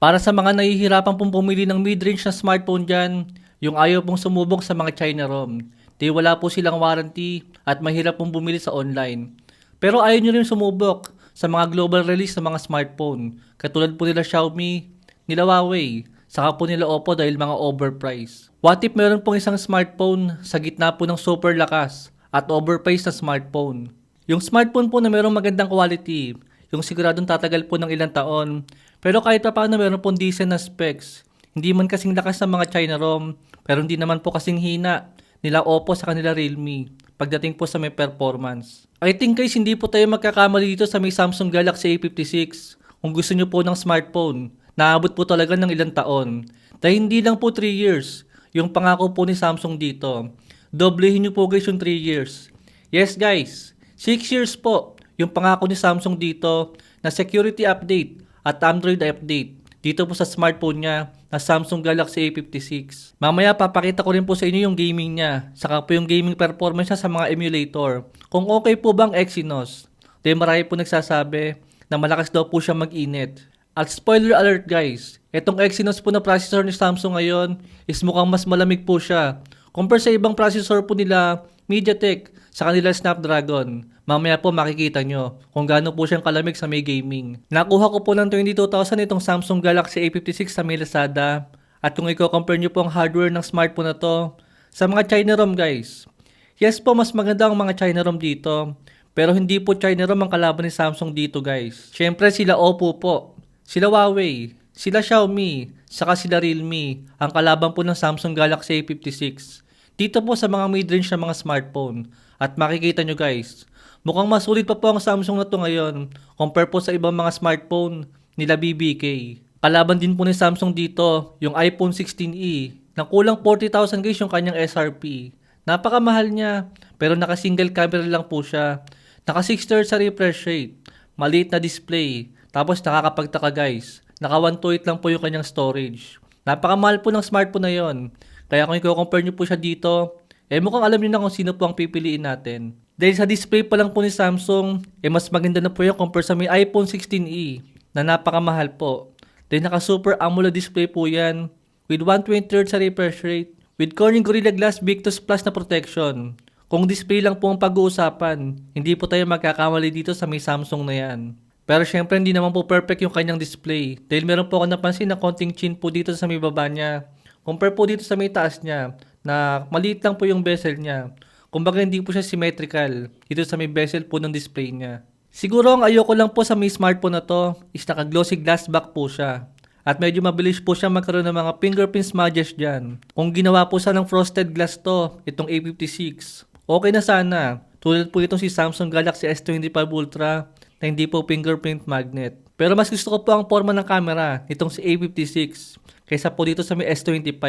Para sa mga nahihirapan pong pumili ng mid-range na smartphone dyan, yung ayaw pong sumubok sa mga China ROM. Di wala po silang warranty at mahirap pong bumili sa online. Pero ayaw nyo rin sumubok sa mga global release ng mga smartphone. Katulad po nila Xiaomi, nila Huawei, saka po nila Oppo dahil mga overpriced. What if meron pong isang smartphone sa gitna po ng super lakas at overpriced na smartphone? Yung smartphone po na merong magandang quality, yung siguradong tatagal po ng ilang taon, pero kahit pa paano meron pong decent na specs. Hindi man kasing lakas ng mga China ROM, pero hindi naman po kasing hina nila Oppo sa kanila Realme pagdating po sa may performance. I think guys, hindi po tayo magkakamali dito sa may Samsung Galaxy A56. Kung gusto nyo po ng smartphone, naabot po talaga ng ilang taon. Dahil hindi lang po 3 years, yung pangako po ni Samsung dito. Doblehin nyo po guys yung 3 years. Yes guys, 6 years po yung pangako ni Samsung dito na security update at Android update dito po sa smartphone niya na Samsung Galaxy A56. Mamaya papakita ko rin po sa inyo yung gaming niya, saka po yung gaming performance niya sa mga emulator. Kung okay po bang Exynos? Dahil marami po nagsasabi na malakas daw po siya mag-init. At spoiler alert guys, itong Exynos po na processor ni Samsung ngayon is mukhang mas malamig po siya. Compare sa ibang processor po nila, MediaTek, sa kanila Snapdragon. Mamaya po makikita nyo kung gaano po siyang kalamig sa may gaming. Nakuha ko po ng 22,000 itong Samsung Galaxy A56 sa may Lazada. At kung i-compare nyo po ang hardware ng smartphone na to sa mga China ROM guys. Yes po, mas maganda ang mga China ROM dito. Pero hindi po China ROM ang kalaban ni Samsung dito guys. Siyempre sila Oppo po, sila Huawei, sila Xiaomi, saka sila Realme ang kalaban po ng Samsung Galaxy A56. Dito po sa mga mid-range na mga smartphone. At makikita nyo guys, mukhang mas sulit pa po ang Samsung na to ngayon compare po sa ibang mga smartphone nila BBK. Kalaban din po ni Samsung dito yung iPhone 16e na kulang 40,000 guys yung kanyang SRP. Napakamahal niya pero naka single camera lang po siya. Naka 60 Hz sa refresh rate. Maliit na display. Tapos nakakapagtaka guys. Naka 128 lang po yung kanyang storage. Napakamahal po ng smartphone na yon. Kaya kung i-compare nyo po siya dito, eh mukhang alam niyo na kung sino po ang pipiliin natin. Dahil sa display pa lang po ni Samsung, eh mas maganda na po yung compare sa may iPhone 16e na napakamahal po. Dahil naka Super AMOLED display po yan with 120Hz sa refresh rate with Corning Gorilla Glass Victus Plus na protection. Kung display lang po ang pag-uusapan, hindi po tayo magkakamali dito sa may Samsung na yan. Pero syempre hindi naman po perfect yung kanyang display dahil meron po ako napansin na konting chin po dito sa may baba niya. Compare po dito sa may taas niya na maliit lang po yung bezel niya. Kumbaga hindi po siya symmetrical dito sa may bezel po ng display niya. Siguro ang ayoko lang po sa may smartphone na to is naka-glossy glass back po siya. At medyo mabilis po siya magkaroon ng mga fingerprint smudges dyan. Kung ginawa po sa ng frosted glass to, itong A56, okay na sana. Tulad po itong si Samsung Galaxy S25 Ultra na hindi po fingerprint magnet. Pero mas gusto ko po ang forma ng camera nitong si A56 kaysa po dito sa may S25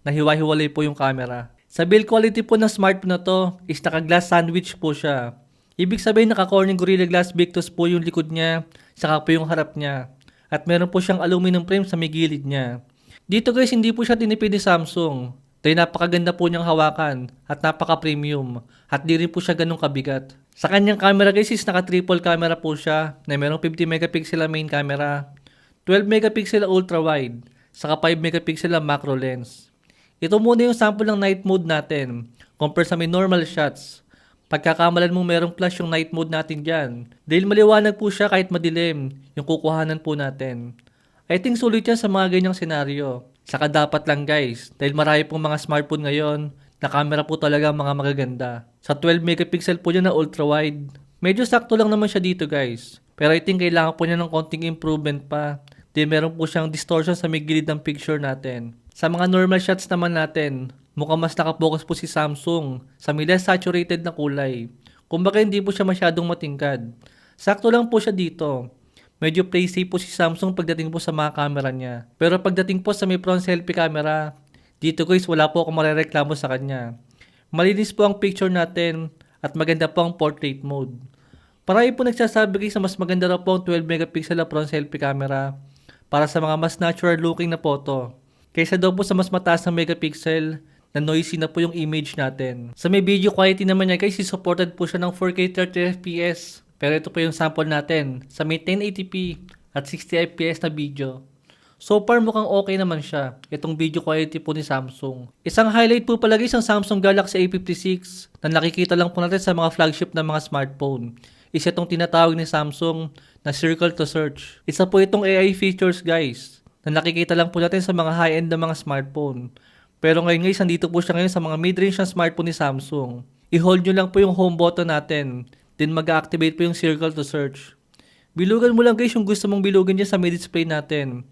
na hiwa-hiwalay po yung camera. Sa build quality po ng smartphone na to is naka-glass sandwich po siya. Ibig sabihin naka-Corning Gorilla Glass Victus po yung likod niya, saka po yung harap niya. At meron po siyang aluminum frame sa may gilid niya. Dito guys, hindi po siya tinipid ni Samsung. Dahil napakaganda po niyang hawakan at napaka-premium. At di rin po siya ganun kabigat. Sa kanyang camera guys is naka-triple camera po siya na merong 50 megapixel na main camera, 12 megapixel na ultra wide, saka 5 megapixel na macro lens. Ito muna yung sample ng night mode natin compare sa may normal shots. Pagkakamalan mong merong flash yung night mode natin dyan. Dahil maliwanag po siya kahit madilim yung kukuhanan po natin. I think sulit yan sa mga ganyang senaryo. Saka dapat lang guys, dahil marami pong mga smartphone ngayon na camera po talaga mga magaganda. Sa 12 megapixel po niya na ultra wide. Medyo sakto lang naman siya dito guys. Pero I think kailangan po niya ng konting improvement pa. Di meron po siyang distortion sa may gilid ng picture natin. Sa mga normal shots naman natin, mukhang mas nakapokus po si Samsung sa may less saturated na kulay. Kumbaga hindi po siya masyadong matingkad. Sakto lang po siya dito. Medyo play safe po si Samsung pagdating po sa mga camera niya. Pero pagdating po sa may front selfie camera, dito guys wala po akong marereklamo sa kanya. Malinis po ang picture natin at maganda po ang portrait mode. Parami po nagsasabi guys na mas maganda raw po ang 12 megapixel na front selfie camera para sa mga mas natural looking na photo. Kaysa daw po sa mas mataas na megapixel na noisy na po yung image natin. Sa may video quality naman niya guys, supported po siya ng 4K 30fps. Pero ito po yung sample natin sa may 1080p at 60fps na video. So far mukhang okay naman siya, itong video quality po ni Samsung. Isang highlight po palagi isang Samsung Galaxy A56 na nakikita lang po natin sa mga flagship na mga smartphone. Isa itong tinatawag ni Samsung na Circle to Search. Isa po itong AI features guys na nakikita lang po natin sa mga high-end na mga smartphone. Pero ngayon guys, nandito po siya ngayon sa mga mid-range na smartphone ni Samsung. I-hold nyo lang po yung home button natin. Then mag-activate po yung circle to search. Bilugan mo lang guys yung gusto mong bilugan dyan sa may display natin.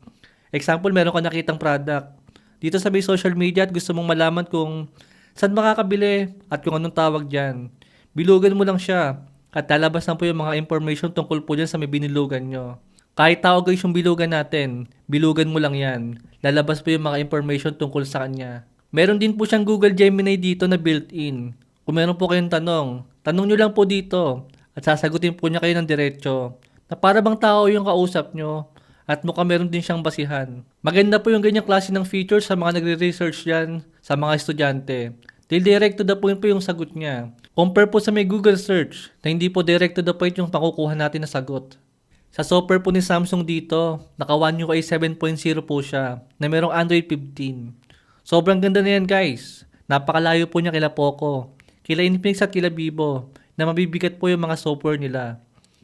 Example, meron ka nakitang product. Dito sa may social media at gusto mong malaman kung saan makakabili at kung anong tawag dyan. Bilugan mo lang siya at lalabas na po yung mga information tungkol po dyan sa may binilugan nyo. Kahit tao guys yung bilugan natin, bilugan mo lang yan. Lalabas po yung mga information tungkol sa kanya. Meron din po siyang Google Gemini dito na built-in. Kung meron po kayong tanong, tanong nyo lang po dito at sasagutin po niya kayo ng diretso na para bang tao yung kausap nyo at mukhang meron din siyang basihan. Maganda po yung ganyang klase ng features sa mga nagre-research yan sa mga estudyante. Dahil direct to the point po yung sagot niya. Compare po sa may Google search na hindi po direct to the point yung makukuha natin na sagot. Sa software po ni Samsung dito, naka One UI 7.0 po siya na merong Android 15. Sobrang ganda na yan guys. Napakalayo po niya kila Poco, kila Infinix at kila Vivo na mabibigat po yung mga software nila.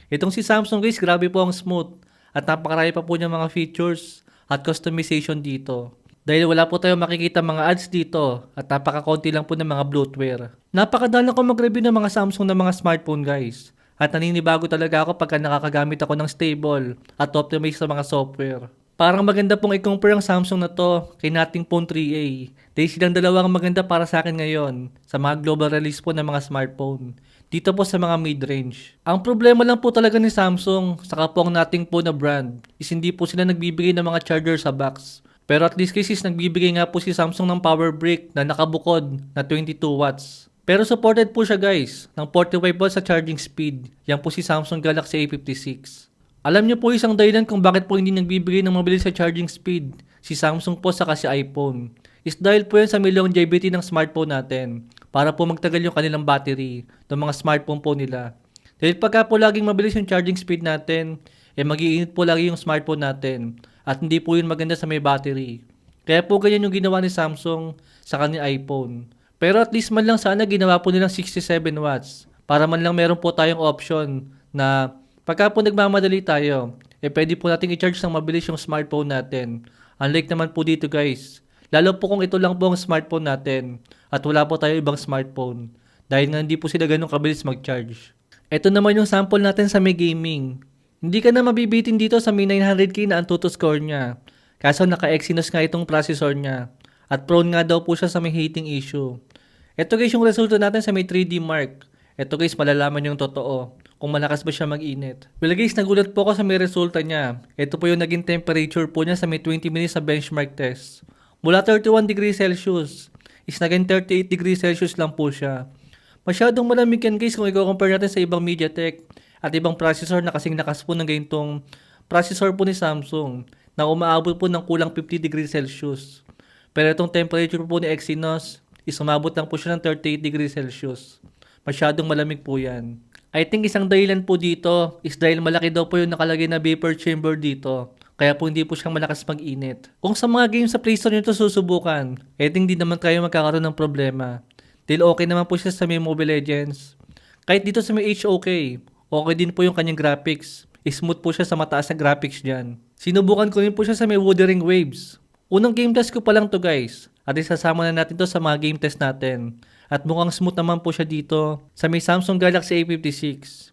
Itong si Samsung guys, grabe po ang smooth at napakarami pa po niya mga features at customization dito. Dahil wala po tayong makikita mga ads dito at napakakonti lang po ng mga bloatware. Napakadalang ko mag-review ng mga Samsung na mga smartphone guys. At naninibago talaga ako pagka nakakagamit ako ng stable at optimize sa mga software. Parang maganda pong i-compare ang Samsung na to kay nating Phone 3A. Dahil silang dalawang maganda para sa akin ngayon sa mga global release po ng mga smartphone. Dito po sa mga mid-range. Ang problema lang po talaga ni Samsung sa kapong nating po na brand is hindi po sila nagbibigay ng mga charger sa box. Pero at least cases nagbibigay nga po si Samsung ng power brick na nakabukod na 22 watts. Pero supported po siya guys ng 45 volts sa charging speed. Yan po si Samsung Galaxy A56. Alam niyo po isang dahilan kung bakit po hindi nagbibigay ng mabilis sa charging speed si Samsung po sa kasi iPhone. Is dahil po yan sa may longevity ng smartphone natin para po magtagal yung kanilang battery ng mga smartphone po nila. Dahil pagka po laging mabilis yung charging speed natin, eh magiinit po lagi yung smartphone natin at hindi po yun maganda sa may battery. Kaya po ganyan yung ginawa ni Samsung sa kanyang iPhone. Pero at least man lang sana ginawa po nilang 67 watts para man lang meron po tayong option na pagka po nagmamadali tayo, eh pwede po natin i-charge ng mabilis yung smartphone natin. Unlike naman po dito guys, lalo po kung ito lang po ang smartphone natin at wala po tayo ibang smartphone dahil nga hindi po sila ganun kabilis mag-charge. Ito naman yung sample natin sa may gaming. Hindi ka na mabibitin dito sa may 900k na Antutu score niya. Kaso naka-Exynos nga itong processor niya. At prone nga daw po siya sa may heating issue. Ito guys yung resulta natin sa may 3D mark. Ito guys malalaman yung totoo kung malakas ba siya mag-init. Well guys, nagulat po ako sa may resulta niya. Ito po yung naging temperature po niya sa may 20 minutes sa benchmark test. Mula 31 degrees Celsius is naging 38 degrees Celsius lang po siya. Masyadong malamig yan guys kung i-compare natin sa ibang MediaTek at ibang processor na kasing nakas po ng ganitong processor po ni Samsung na umaabot po ng kulang 50 degrees Celsius. Pero itong temperature po ni Exynos is umabot lang po siya ng 38 degrees Celsius. Masyadong malamig po yan. I think isang dahilan po dito is dahil malaki daw po yung nakalagay na vapor chamber dito. Kaya po hindi po siyang malakas mag-init. Kung sa mga games sa Play Store nyo ito susubukan, eh hindi naman kayo magkakaroon ng problema. Dahil okay naman po siya sa may Mobile Legends. Kahit dito sa may HOK, okay din po yung kanyang graphics. Smooth po siya sa mataas na graphics dyan. Sinubukan ko rin po siya sa may Wuthering Waves. Unang game test ko pa lang to guys. At isasama na natin to sa mga game test natin. At mukhang smooth naman po siya dito sa may Samsung Galaxy A56.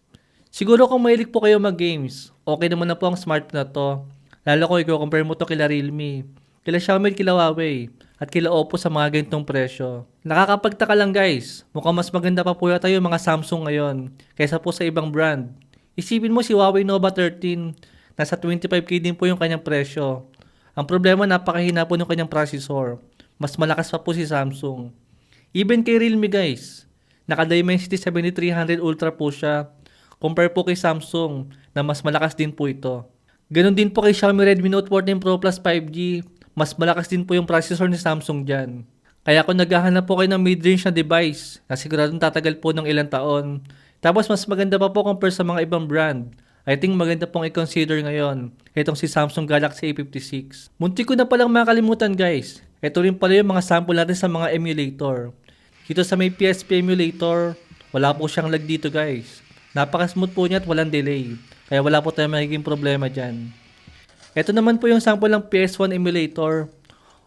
Siguro kung mahilig po kayo mag-games, okay naman na po ang smartphone na to. Lalo kung i-compare mo to kila Realme, kila Xiaomi kila Huawei, at kila Oppo sa mga ganitong presyo. Nakakapagtaka lang guys, mukhang mas maganda pa po yata yung mga Samsung ngayon kaysa po sa ibang brand. Isipin mo si Huawei Nova 13, nasa 25k din po yung kanyang presyo. Ang problema napakahina po ng kanyang processor. Mas malakas pa po si Samsung. Even kay Realme guys, naka Dimensity 7300 Ultra po siya. Compare po kay Samsung na mas malakas din po ito. Ganon din po kay Xiaomi Redmi Note 14 Pro Plus 5G. Mas malakas din po yung processor ni Samsung dyan. Kaya kung naghahanap po kayo ng mid-range na device na siguradong tatagal po ng ilang taon, tapos mas maganda pa po compare sa mga ibang brand I think maganda pong i-consider ngayon. Itong si Samsung Galaxy A56. Munti ko na palang makalimutan guys. Ito rin pala yung mga sample natin sa mga emulator. Dito sa may PSP emulator, wala po siyang lag dito guys. Napaka-smooth po niya at walang delay. Kaya wala po tayong magiging problema dyan. Ito naman po yung sample ng PS1 emulator.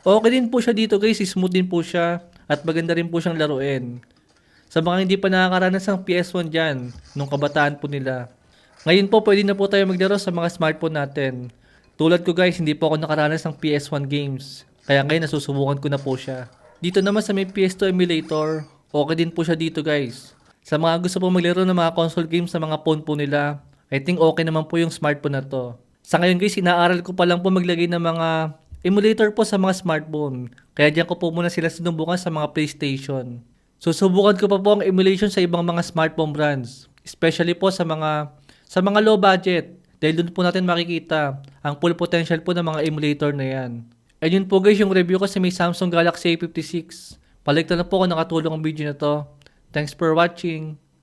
Okay din po siya dito guys, smooth din po siya at maganda rin po siyang laruin. Sa mga hindi pa nakakaranas ng PS1 dyan, nung kabataan po nila. Ngayon po pwede na po tayo maglaro sa mga smartphone natin. Tulad ko guys, hindi po ako nakaranas ng PS1 games. Kaya ngayon nasusubukan ko na po siya. Dito naman sa may PS2 emulator, okay din po siya dito guys. Sa mga gusto po maglaro ng mga console games sa mga phone po nila, I think okay naman po yung smartphone na to. Sa ngayon guys, inaaral ko pa lang po maglagay ng mga emulator po sa mga smartphone. Kaya diyan ko po muna sila sinubukan sa mga PlayStation. Susubukan ko pa po ang emulation sa ibang mga smartphone brands. Especially po sa mga sa mga low budget. Dahil doon po natin makikita ang full potential po ng mga emulator na yan. And yun po guys yung review ko sa may Samsung Galaxy A56. Palikta na po kung nakatulong ang video na to. Thanks for watching.